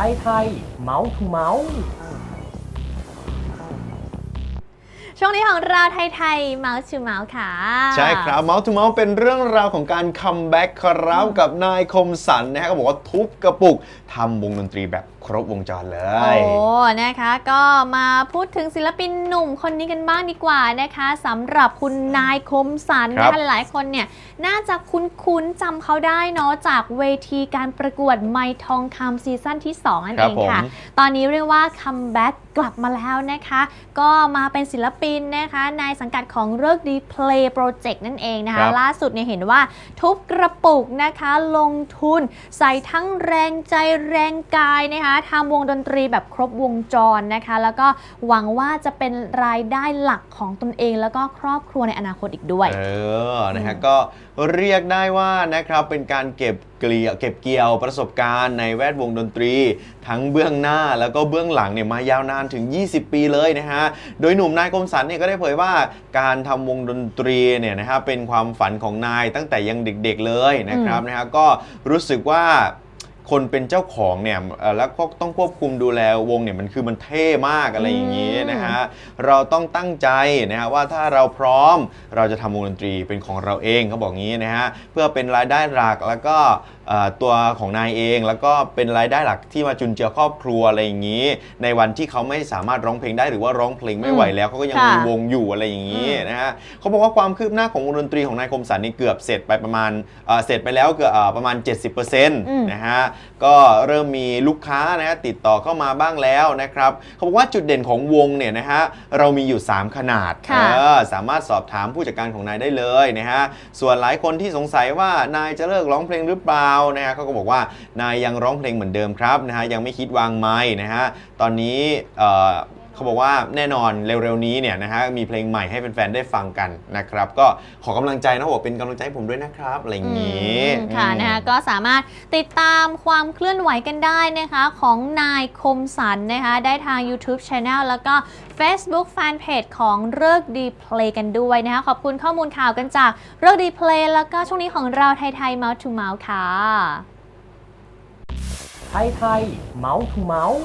ไทยไทยเมาส์ทูเมาส์ ช่วงนี้ของเราไทยๆเมาส์ชูเมาส์ค่ะ ใช่ครับเมาส์ทูเมาส์เป็นเรื่องราวของการคัมแบ็กครับกับนายคมสันนะฮะก็บอกว่าทุบกระปุกทำวงดนตรีแบบครบวงจรเลโอ้ ย นะคะ ก็มาพูดถึงศิลปินหนุ่มคนนี้กันบ้างดีกว่านะคะสำหรับคุณนายคมสันครันะบคะหลายคนเนี่ย น่าจะคุ้นๆจำเขาได้เนาะจากเวทีการประกวดไมทองคำซีซั่นที่ 2 นั่นครัเอบงผม ค่ะ ตอนนี้เรียกว่าคัมแบ็กกลับมาแล้วนะคะ ก็มาเป็นศิลปินนะคะในสังกัดของเลิกดีเพลย์โปรเจกต์นั่นเองนะครัคะบล่าสุดเนี่ยเห็นว่าทุบกระปุกนะคะลงทุน ใส่ทั้งแรงใจแรงกายนะคะทำวงดนตรีแบบครบวงจรนะคะ แล้วก็หวังว่าจะเป็นรายได้หลักของตนเอง แล้วก็ครอบครัวในอนาคตอีกด้วย เออนะฮะก็เรียกได้ว่านะครับเป็นการเก็บ เกลียวเก็บเกี่ยวประสบการณ์ในแวดวงดนตรี ทั้งเบื้องหน้าแล้วก็เบื้องหลังเนี่ยมายาวนานถึง 20 ปีเลยนะฮะ โดยหนุ่มนายคมสันเนี่ยก็ได้เผยว่าการทำวงดนตรีเนี่ยนะฮะเป็นความฝันของนายตั้งแต่ยังเด็กๆเลยนะครับนะฮะก็รู้สึกว่า คนเป็นเจ้าของเนี่ยเอ่อแล้วก็ต้องควบคุมดูแลวงเนี่ยมันคือมันเท่มากอะไรอย่างนี้นะฮะเราต้องตั้งใจนะฮะว่าถ้าเราพร้อมเราจะทำวงดนตรีเป็นของเราเองเขาบอกงี้นะฮะเพื่อเป็นรายได้หลักแล้วก็เอ่อตัวของนายเองแล้วก็เป็นรายได้หลักที่มาจุนเจือครอบครัวอะไรอย่างนี้ ในวันที่เขาไม่สามารถร้องเพลงได้หรือว่าร้องเพลงไม่ไหวแล้วเขาก็ยังค่ะมีวงอยู่อะไรอย่างนี้นะฮะเขาบอกว่าความคืบหน้าของวงดนตรีของนายคมสันนี่เกือบเสร็จไปประมาณเอ่อเสร็จไปแล้วเกือบเอ่อประมาณ 70%นะฮะก็เริ่มมีลูกค้านะฮะติดต่อเข้ามาบ้างแล้วนะครับเขาบอกว่าจุดเด่นของวงเนี่ยนะฮะเรามีอยู่ 3 ขนาดค่ะเออสามารถสอบถามผู้จัดการของนายได้เลยนะฮะส่วนหลายคนที่สงสัยว่านายจะเลิกร้องเพลงหรือเปล่านะฮะเขาก็บอกว่านายยังร้องเพลงเหมือนเดิมครับนะฮะยังไม่คิดวางไม้นะฮะตอนนี้ เอ่อเขาบอกว่าแน่นอนเร็วๆนี้เนี่ยนะฮะมีเพลงใหม่ให้แฟนๆได้ฟังกันนะครับ ก็ขอกำลังใจนะบอกเป็นกำลังใจให้ผมด้วยนะครับอะไรอย่างนี้อืมค่ะอืมนะคะก็สามารถติดตามความเคลื่อนไหวกันได้นะคะของนายคมสันนะคะได้ทาง YouTube Channel แล้วก็ Facebook Fanpage ของเลิกดีเพลย์กันด้วยนะคะขอบคุณข้อมูลข่าวกันจากเลิกดีเพลย์แล้วก็ช่วงนี้ของเราไทยๆ Mouth to Mouth ค่ะไทยไทยเมาส์ทูเมาส์